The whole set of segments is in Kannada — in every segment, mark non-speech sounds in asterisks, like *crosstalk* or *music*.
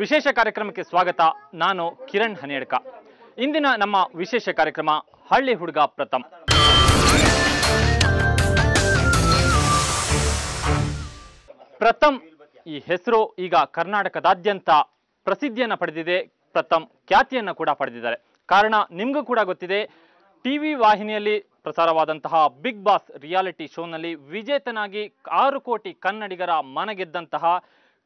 ವಿಶೇಷ ಕಾರ್ಯಕ್ರಮಕ್ಕೆ ಸ್ವಾಗತ. ನಾನು ಕಿರಣ್ ಹನೇಡ್ಕ. ಇಂದಿನ ನಮ್ಮ ವಿಶೇಷ ಕಾರ್ಯಕ್ರಮ ಹಳ್ಳಿ ಹುಡುಗ ಪ್ರಥಮ್. ಪ್ರಥಮ್ ಈ ಹೆಸರು ಈಗ ಕರ್ನಾಟಕದಾದ್ಯಂತ ಪ್ರಸಿದ್ಧಿಯನ್ನು ಪಡೆದಿದೆ. ಪ್ರಥಮ್ ಖ್ಯಾತಿಯನ್ನು ಕೂಡ ಪಡೆದಿದ್ದಾರೆ. ಕಾರಣ ನಿಮಗೂ ಕೂಡ ಗೊತ್ತಿದೆ. ಟಿವಿ ವಾಹಿನಿಯಲ್ಲಿ ಪ್ರಸಾರವಾದಂತಹ ಬಿಗ್ ಬಾಸ್ ರಿಯಾಲಿಟಿ ಶೋನಲ್ಲಿ ವಿಜೇತನಾಗಿ ಆರು ಕೋಟಿ ಕನ್ನಡಿಗರ ಮನಗೆದ್ದಂತಹ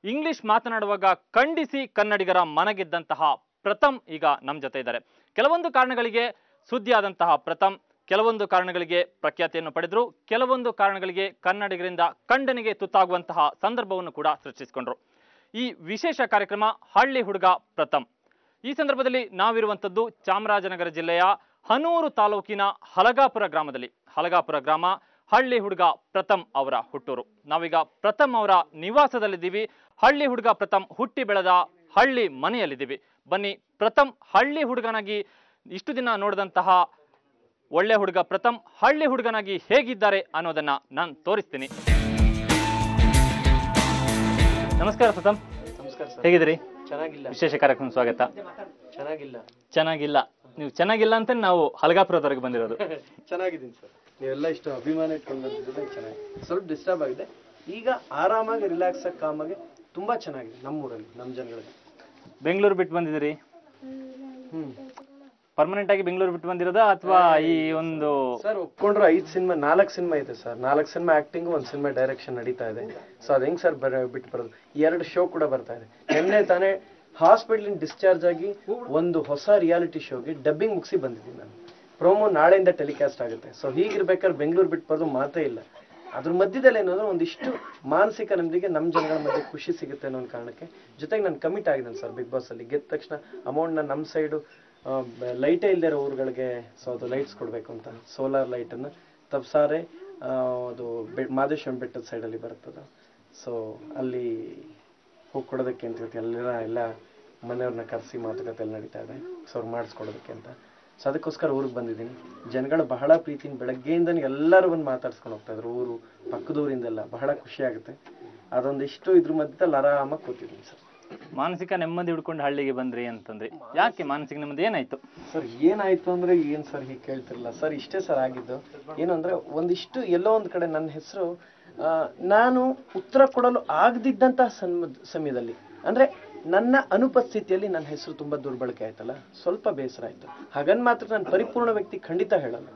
ಇಂಗ್ಲಿಷ್ ಮಾತನಾಡುವಾಗ ಖಂಡಿಸಿ ಕನ್ನಡಿಗರ ಮನಗೆದ್ದಂತಹ ಪ್ರಥಮ್ ಈಗ ನಮ್ಮ ಜೊತೆ ಇದ್ದಾರೆ. ಕೆಲವೊಂದು ಕಾರಣಗಳಿಗೆ ಸುದ್ದಿಯಾದಂತಹ ಪ್ರಥಮ್, ಕೆಲವೊಂದು ಕಾರಣಗಳಿಗೆ ಪ್ರಖ್ಯಾತಿಯನ್ನು ಪಡೆದರು, ಕೆಲವೊಂದು ಕಾರಣಗಳಿಗೆ ಕನ್ನಡಿಗರಿಂದ ಖಂಡನೆಗೆ ತುತ್ತಾಗುವಂತಹ ಸಂದರ್ಭವನ್ನು ಕೂಡ ಸೃಷ್ಟಿಸಿಕೊಂಡ್ರು. ಈ ವಿಶೇಷ ಕಾರ್ಯಕ್ರಮ ಹಳ್ಳಿ ಹುಡುಗ ಪ್ರಥಮ್. ಈ ಸಂದರ್ಭದಲ್ಲಿ ನಾವಿರುವಂಥದ್ದು ಚಾಮರಾಜನಗರ ಜಿಲ್ಲೆಯ ಹನೂರು ತಾಲೂಕಿನ ಹಲಗಾಪುರ ಗ್ರಾಮದಲ್ಲಿ. ಹಲಗಾಪುರ ಗ್ರಾಮ ಹಳ್ಳಿ ಹುಡುಗ ಪ್ರಥಮ್ ಅವರ ಹುಟ್ಟೂರು. ನಾವೀಗ ಪ್ರಥಮ್ ಅವರ ನಿವಾಸದಲ್ಲಿದ್ದೀವಿ. ಹಳ್ಳಿ ಹುಡುಗ ಪ್ರಥಮ್ ಹುಟ್ಟಿ ಬೆಳೆದ ಹಳ್ಳಿ ಮನೆಯಲ್ಲಿದ್ದೀವಿ. ಬನ್ನಿ ಪ್ರಥಮ್ ಹಳ್ಳಿ ಹುಡುಗನಾಗಿ ಇಷ್ಟು ದಿನ ನೋಡಿದಂತಹ ಒಳ್ಳೆ ಹುಡುಗ ಪ್ರಥಮ್ ಹಳ್ಳಿ ಹುಡುಗನಾಗಿ ಹೇಗಿದ್ದಾರೆ ಅನ್ನೋದನ್ನ ನಾನು ತೋರಿಸ್ತೀನಿ. ನಮಸ್ಕಾರ ಪ್ರಥಮ್. ನಮಸ್ಕಾರ ಹೇಗಿದ್ದೀರಿ? ಚೆನ್ನಾಗಿಲ್ಲ. ವಿಶೇಷ ಕಾರ್ಯಕ್ರಮ ಸ್ವಾಗತ. ಚೆನ್ನಾಗಿಲ್ಲ. ಚೆನ್ನಾಗಿಲ್ಲ. ನೀವು ಚೆನ್ನಾಗಿಲ್ಲ ಅಂತ ನಾವು ಹಲಗಾಪುರದವರೆಗೆ ಬಂದಿರೋದು. *laughs* ಚೆನ್ನಾಗಿದ್ದೀನಿ ಸರ್. ನೀವೆಲ್ಲ ಇಷ್ಟು ಅಭಿಮಾನ ಇಟ್ಕೊಂಡು ಬಂದಿದ್ದು ಚೆನ್ನಾಗಿ. ಸ್ವಲ್ಪ ಡಿಸ್ಟರ್ಬ್ ಆಗಿದೆ. ಈಗ ಆರಾಮಾಗಿ ರಿಲ್ಯಾಕ್ಸ್ ಆಗಿ ಕಾಮಾಗಿ ತುಂಬಾ ಚೆನ್ನಾಗಿದೆ ನಮ್ಮೂರಲ್ಲಿ ನಮ್ಮ ಜನಗಳಲ್ಲಿ. ಬೆಂಗಳೂರು ಬಿಟ್ಟು ಬಂದಿದ್ದೀರಿ? ಹ್ಮ್. ಪರ್ಮನೆಂಟ್ ಆಗಿ ಬೆಂಗಳೂರು ಬಿಟ್ಟು ಬಂದಿರೋದಾ ಅಥವಾ ಈ ಒಂದು ಸರ್ ಒಪ್ಕೊಂಡ್ರು ಐದು ಸಿನಿಮಾ ನಾಲ್ಕು ಸಿನಿಮಾ ಇದೆ ಸರ್ ನಾಲ್ಕು ಸಿನಿಮಾ ಆಕ್ಟಿಂಗ್ ಒಂದು ಸಿನಿಮಾ ಡೈರೆಕ್ಷನ್ ನಡೀತಾ ಇದೆ. ಸೊ ಅದು ಹೆಂಗ್ ಸರ್ ಬರ ಬಿಟ್ಟು ಬರೋದು? ಎರಡು ಶೋ ಕೂಡ ಬರ್ತಾ ಇದೆ. ನಿನ್ನೆ ತಾನೇ ಹಾಸ್ಪಿಟಲ್ ಡಿಸ್ಚಾರ್ಜ್ ಆಗಿ ಒಂದು ಹೊಸ ರಿಯಾಲಿಟಿ ಶೋಗೆ ಡಬ್ಬಿಂಗ್ ಮುಗಿಸಿ ಬಂದಿದ್ದೀನಿ ನಾನು. ಪ್ರೋಮೋ ನಾಳೆಯಿಂದ ಟೆಲಿಕಾಸ್ಟ್ ಆಗುತ್ತೆ. ಸೊ ಹೀಗಿರ್ಬೇಕಾದ್ರೆ ಬೆಂಗಳೂರು ಬಿಟ್ಟು ಬರೋದು ಮಾತೇ ಇಲ್ಲ. ಅದ್ರ ಮಧ್ಯದಲ್ಲಿ ಏನಂದ್ರೆ ಒಂದಿಷ್ಟು ಮಾನಸಿಕ ನೆಮ್ಮದಿಗೆ ನಮ್ಮ ಜನಗಳ ಮಧ್ಯೆ ಖುಷಿ ಸಿಗುತ್ತೆ ಅನ್ನೋ ಕಾರಣಕ್ಕೆ ಜೊತೆಗೆ ನಾನು ಕಮಿಟ್ ಆಗಿದ್ದೇನೆ ಸರ್ ಬಿಗ್ ಬಾಸ್ ಅಲ್ಲಿ. ಗೆದ್ದ ತಕ್ಷಣ ಅಮೌಂಟ್ನ ನಮ್ಮ ಸೈಡು ಲೈಟೇ ಇರೋ ಊರುಗಳಿಗೆ ಸೊ ಅದು ಲೈಟ್ಸ್ ಕೊಡಬೇಕು ಅಂತ. ಸೋಲಾರ್ ಲೈಟನ್ನು ತಪ್ಸಾರೆ ಅದು ಬೆ, ಮಾದೇಶ್ವರ ಬೆಟ್ಟದ ಸೈಡಲ್ಲಿ ಬರ್ತದೆ ಸೊ ಅಲ್ಲಿ ಹೋಗಿ ಕೊಡೋದಕ್ಕೆ ಅಂತ ಹೇಳ್ತೀವಿ. ಅಲ್ಲೆಲ್ಲ ಎಲ್ಲ ಮನೆಯವ್ರನ್ನ ಕರೆಸಿ ಮಾತುಕತೆ ಎಲ್ಲ ನಡೀತಾ ಇದೆ. ಸೊ ಅವ್ರು ಮಾಡಿಸ್ಕೊಡೋದಕ್ಕೆ ಅಂತ. ಸೊ ಅದಕ್ಕೋಸ್ಕರ ಊರಿಗೆ ಬಂದಿದ್ದೀನಿ. ಜನಗಳು ಬಹಳ ಪ್ರೀತಿನ ಬೆಳಗ್ಗೆಯಿಂದನೇ ಎಲ್ಲರೂ ಬಂದು ಮಾತಾಡ್ಸ್ಕೊಂಡು ಹೋಗ್ತಾ ಇದ್ರು. ಊರು ಪಕ್ಕದೂರಿಂದೆಲ್ಲ ಬಹಳ ಖುಷಿ ಆಗುತ್ತೆ ಅದೊಂದಿಷ್ಟು ಇದ್ರ ಮಧ್ಯದಲ್ಲಿ ಆರಾಮಾಗಿ ಕೂತಿದ್ದೀನಿ ಸರ್. ಮಾನಸಿಕ ನೆಮ್ಮದಿ ಹುಡ್ಕೊಂಡು ಹಳ್ಳಿಗೆ ಬಂದ್ರಿ ಅಂತಂದ್ರೆ. ಯಾಕೆ ಮಾನಸಿಕ ನೆಮ್ಮದಿ? ಏನಾಯ್ತು? ಸರ್ ಏನಾಯ್ತು ಅಂದ್ರೆ ಏನ್ ಸರ್ ಹೀಗೆ ಕೇಳ್ತಿರಲ್ಲ. ಸರ್ ಇಷ್ಟೇ ಸರ್ ಆಗಿದ್ದು. ಏನು ಅಂದ್ರೆ ಒಂದಿಷ್ಟು ಎಲ್ಲೋ ಒಂದ್ ಕಡೆ ನನ್ನ ಹೆಸರು ನಾನು ಉತ್ತರ ಕೊಡಲು ಆಗದಿದ್ದಂತಹ ಸಮಯದಲ್ಲಿ. ಅಂದ್ರೆ ನನ್ನ ಅನುಪಸ್ಥಿತಿಯಲ್ಲಿ ನನ್ನ ಹೆಸರು ತುಂಬಾ ದುರ್ಬಳಕೆ ಆಯ್ತಲ್ಲ? ಸ್ವಲ್ಪ ಬೇಸರ ಆಯ್ತು. ಹಾಗನ್ ಮಾತ್ರ ನಾನು ಪರಿಪೂರ್ಣ ವ್ಯಕ್ತಿ ಖಂಡಿತ ಹೇಳಲ್ಲ.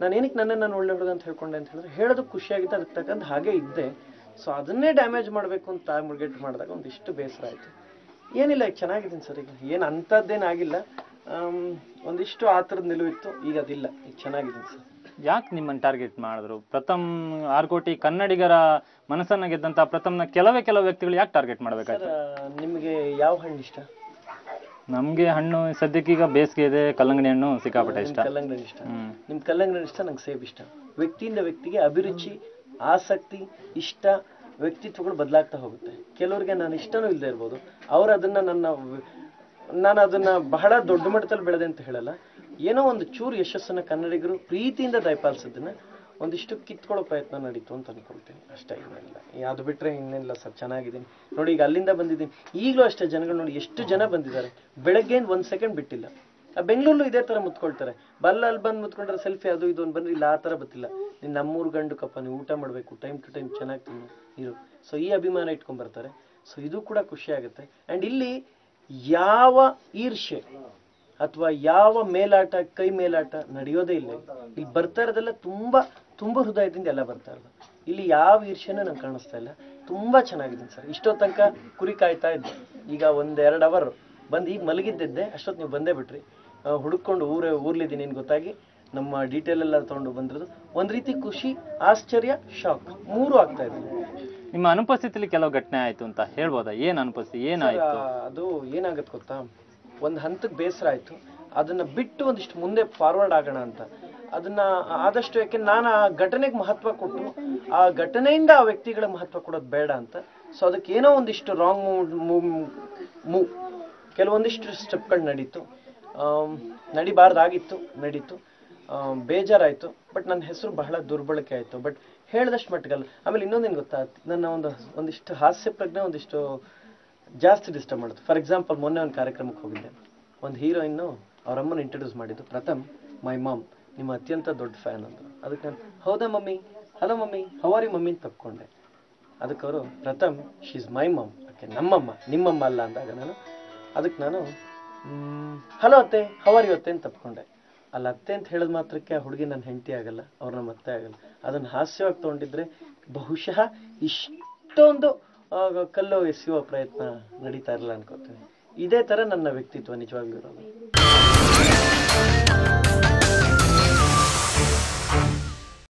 ನಾನು ಏನಕ್ಕೆ ನನ್ನನ್ನು ನಾನು ಒಳ್ಳೆ ಹುಡುಗ ಅಂತ ಹೇಳ್ಕೊಂಡೆ ಅಂತ ಹೇಳಿದ್ರೆ ಹೇಳೋದು ಖುಷಿಯಾಗಿತ್ತು, ಅದಕ್ಕೆ ತಕ್ಕಂತ ಹಾಗೆ ಇದ್ದೆ. ಸೊ ಅದನ್ನೇ ಡ್ಯಾಮೇಜ್ ಮಾಡಬೇಕು ಅಂತ ಮುಳುಗೇಟ್ ಮಾಡಿದಾಗ ಒಂದಿಷ್ಟು ಬೇಸರ ಆಯ್ತು. ಏನಿಲ್ಲ, ಈಗ ಚೆನ್ನಾಗಿದ್ದೀನಿ ಸರ್, ಈಗ ಏನು ಅಂಥದ್ದೇನಾಗಿಲ್ಲ ಒಂದಿಷ್ಟು ಆ ಥರದ ನಿಲುವಿತ್ತು ಈಗ ಅದಿಲ್ಲ. ಈಗ ಚೆನ್ನಾಗಿದ್ದೀನಿ ಸರ್. ಯಾಕೆ ನಿಮ್ಮನ್ನು ಟಾರ್ಗೆಟ್ ಮಾಡಿದ್ರು? ಪ್ರಥಮ್ ಆರು ಕೋಟಿ ಕನ್ನಡಿಗರ ಮನಸ್ಸನ್ನ ಗೆದ್ದಂತ ಪ್ರಥಮ್ನ ಕೆಲವೇ ಕೆಲವು ವ್ಯಕ್ತಿಗಳು ಯಾಕೆ ಟಾರ್ಗೆಟ್ ಮಾಡ್ಬೇಕಾಯ್ತು? ನಿಮಗೆ ಯಾವ ಹಣ್ಣು ಇಷ್ಟ? ನಮಗೆ ಹಣ್ಣು ಸದ್ಯಕ್ಕೆ ಈಗ ಬೇಸಿಗೆ ಇದೆ ಕಲ್ಲಂಗಡಿ ಹಣ್ಣು ಸಿಕ್ಕಾಪಟ್ಟೆ ಇಷ್ಟ. ಕಲ್ಲಂಗಡಿ ಇಷ್ಟ? ಹ್ಮ್. ನಿಮ್ ಕಲ್ಲಂಗಡಿ ಇಷ್ಟ ನಂಗೆ ಸೇಬ್ ಇಷ್ಟ. ವ್ಯಕ್ತಿಯಿಂದ ವ್ಯಕ್ತಿಗೆ ಅಭಿರುಚಿ ಆಸಕ್ತಿ ಇಷ್ಟ ವ್ಯಕ್ತಿತ್ವಗಳು ಬದಲಾಗ್ತಾ ಹೋಗುತ್ತೆ. ಕೆಲವರಿಗೆ ನಾನು ಇಷ್ಟನೂ ಇಲ್ಲದೆ ಇರ್ಬೋದು. ಅವ್ರು ಅದನ್ನ ನನ್ನ ವ- ನಾನು ಅದನ್ನ ಬಹಳ ದೊಡ್ಡ ಮಟ್ಟದಲ್ಲಿ ಬೆಳೆದೆ ಅಂತ ಹೇಳಲ್ಲ. ಏನೋ ಒಂದು ಚೂರು ಯಶಸ್ಸನ್ನ ಕನ್ನಡಿಗರು ಪ್ರೀತಿಯಿಂದ ದಯಪಾಲಿಸಿದ್ದನ್ನ ಒಂದಿಷ್ಟು ಕಿತ್ಕೊಳ್ಳೋ ಪ್ರಯತ್ನ ನಡೀತು ಅಂತ ಅನ್ಕೊಳ್ತೀನಿ. ಅಷ್ಟೇ, ಇನ್ನೆಲ್ಲ. ಅದು ಬಿಟ್ರೆ ಇನ್ನೆಲ್ಲ ಸರ್, ಚೆನ್ನಾಗಿದ್ದೀನಿ. ನೋಡಿ, ಈಗ ಅಲ್ಲಿಂದ ಬಂದಿದ್ದೀನಿ. ಈಗಲೂ ಅಷ್ಟೇ ಜನಗಳು ನೋಡಿ ಎಷ್ಟು ಜನ ಬಂದಿದ್ದಾರೆ. ಬೆಳಗ್ಗೆ ಒಂದು ಸೆಕೆಂಡ್ ಬಿಟ್ಟಿಲ್ಲ. ಬೆಂಗಳೂರಲ್ಲೂ ಇದೇ ತರ ಮುತ್ಕೊಳ್ತಾರೆ. ಬಲ್ಲ ಅಲ್ಲಿ ಬಂದು ಮುತ್ಕೊಂಡ್ರೆ ಸೆಲ್ಫಿ ಅದು ಇದು ಒಂದು ಬಂದ್ರೆ ಇಲ್ಲ, ಆ ಥರ ಬತ್ತಿಲ್ಲ. ನೀನು ನಮ್ಮೂರು ಗಂಡು ಕಪ್ಪ, ನೀವು ಊಟ ಮಾಡಬೇಕು ಟೈಮ್ ಟು ಟೈಮ್ ಚೆನ್ನಾಗಿ ತಿನ್ನು ನೀರು ಸೊ ಈ ಅಭಿಮಾನ ಇಟ್ಕೊಂಡ್ಬರ್ತಾರೆ ಸೊ ಇದು ಕೂಡ ಖುಷಿ ಆಗುತ್ತೆ. ಅಂಡ್ ಇಲ್ಲಿ ಯಾವ ಈರ್ಷೆ ಅಥವಾ ಯಾವ ಮೇಲಾಟ ಕೈ ಮೇಲಾಟ ನಡೆಯೋದೇ ಇಲ್ಲ. ಇಲ್ಲಿ. ಬರ್ತಾ ಇರೋದೆಲ್ಲ ತುಂಬಾ ತುಂಬಾ ಹೃದಯದಿಂದ ಎಲ್ಲ ಬರ್ತಾ ಇರೋದು. ಇಲ್ಲಿ ಯಾವ ಈರ್ಷೆನೂ ನಂಗೆ ಕಾಣಿಸ್ತಾ ಇಲ್ಲ. ತುಂಬಾ ಚೆನ್ನಾಗಿದ್ದೀನಿ ಸರ್. ಇಷ್ಟೋ ತನಕ ಕುರಿ ಕಾಯ್ತಾ ಇದ್ದೆ. ಈಗ ಒಂದ್ ಎರಡು ಅವರ್ ಬಂದು ಈಗ ಮಲಗಿದ್ದೆ ಅಷ್ಟೊತ್ತು ನೀವು ಬಂದೇ ಬಿಟ್ರಿ. ಹುಡುಕೊಂಡು ಊರೇ ಊರ್ಲಿದ್ದೀನಿ ನಿನ್ ಗೊತ್ತಾಗಿ. ನಮ್ಮ ಡೀಟೇಲ್ ಎಲ್ಲ ತಗೊಂಡು ಬಂದಿರೋದು. ಒಂದ್ ರೀತಿ ಖುಷಿ ಆಶ್ಚರ್ಯ ಶಾಕ್ ಮೂರು ಆಗ್ತಾ ಇದೆ. ನಿಮ್ಮ ಅನುಪಸ್ಥಿತಿಯಲ್ಲಿ ಕೆಲವು ಘಟನೆ ಆಯ್ತು ಅಂತ ಹೇಳ್ಬೋದಾ? ಏನ್ ಅನುಪಸ್ಥಿತಿ? ಏನಾಯ್ತು? ಅದು ಏನಾಗತ್ತೆ ಗೊತ್ತಾ? ಒಂದು ಹಂತಕ್ಕೆ ಬೇಸರ ಆಯಿತು. ಅದನ್ನು ಬಿಟ್ಟು ಒಂದಿಷ್ಟು ಮುಂದೆ ಫಾರ್ವರ್ಡ್ ಆಗೋಣ ಅಂತ. ಅದನ್ನ ಆದಷ್ಟು ಯಾಕೆ ನಾನು ಆ ಘಟನೆಗೆ ಮಹತ್ವ ಕೊಟ್ಟು, ಆ ಘಟನೆಯಿಂದ ಆ ವ್ಯಕ್ತಿಗಳ ಮಹತ್ವ ಕೊಡೋದು ಬೇಡ ಅಂತ. ಸೊ ಅದಕ್ಕೆ ಏನೋ ಒಂದಿಷ್ಟು ರಾಂಗ್ ಮೂವ್ ಕೆಲವೊಂದಿಷ್ಟು ಸ್ಟೆಪ್ಗಳು ನಡೀತು. ನಡಿಬಾರ್ದಾಗಿತ್ತು, ನಡೀತು. ಬೇಜಾರಾಯಿತು. ಬಟ್ ನನ್ನ ಹೆಸರು ಬಹಳ ದುರ್ಬಳಕೆ ಆಯಿತು. ಬಟ್ ಹೇಳಿದಷ್ಟು ಮಟ್ಟಿಗಲ್ಲ. ಆಮೇಲೆ ಇನ್ನೊಂದೇನು ಗೊತ್ತಾ? ನನ್ನ ಒಂದು, ಒಂದಿಷ್ಟು ಹಾಸ್ಯ ಪ್ರಜ್ಞೆ ಒಂದಿಷ್ಟು ಜಾಸ್ತಿ ಡಿಸ್ಟರ್ಬ್ ಮಾಡೋದು ಫಾರ್ ಎಕ್ಸಾಂಪಲ್ ಮೊನ್ನೆ ಒಂದು ಕಾರ್ಯಕ್ರಮಕ್ಕೆ ಹೋಗಿದ್ದೆ. ಒಂದು ಹೀರೋಯಿನ್ನು ಅವ್ರ ಅಮ್ಮನ ಇಂಟ್ರೊಡ್ಯೂಸ್ ಮಾಡಿದ್ದು. ಪ್ರಥಮ್ ಮೈ ಮಾಮ್ ನಿಮ್ಮ ಅತ್ಯಂತ ದೊಡ್ಡ ಫ್ಯಾನ್ ಅಂದರು ಅದಕ್ಕೆ ನಾನು, ಹೌದಾ mummy? Hello mummy how are you mummy? ಅಂತ ತಪ್ಕೊಂಡೆ. ಅದಕ್ಕೆ ಅವರು, Pratham is my mum okay ನಮ್ಮಮ್ಮ, ನಿಮ್ಮಮ್ಮ ಅಲ್ಲ ಅಂದಾಗ ನಾನು, ಅದಕ್ಕೆ ನಾನು ಹಲೋ ಅತ್ತೆ ಹವಾರಿ ಅತ್ತೆ? ಅಂತ ತಪ್ಕೊಂಡೆ. ಅಲ್ಲ, ಅತ್ತೆ ಅಂತ ಹೇಳಿದ ಮಾತ್ರಕ್ಕೆ ಆ ಹುಡುಗಿ ನನ್ನ ಹೆಂಡತಿ ಆಗಲ್ಲ, ಅವ್ರು ನಮ್ಮ ಅತ್ತೆ ಆಗಲ್ಲ. ಅದನ್ನು ಹಾಸ್ಯವಾಗಿ ತೊಗೊಂಡಿದ್ರೆ ಬಹುಶಃ ಇಷ್ಟೊಂದು ಆಗ ಕಲ್ಲು ಎಸೆಯುವ ಪ್ರಯತ್ನ ನಡೀತಾ ಇರಲ್ಲ ಅನ್ಕೋತೀನಿ. ಇದೇ ಥರ ನನ್ನ ವ್ಯಕ್ತಿತ್ವ ನಿಜವಾಗ್ಲೂ ಇರೋದು.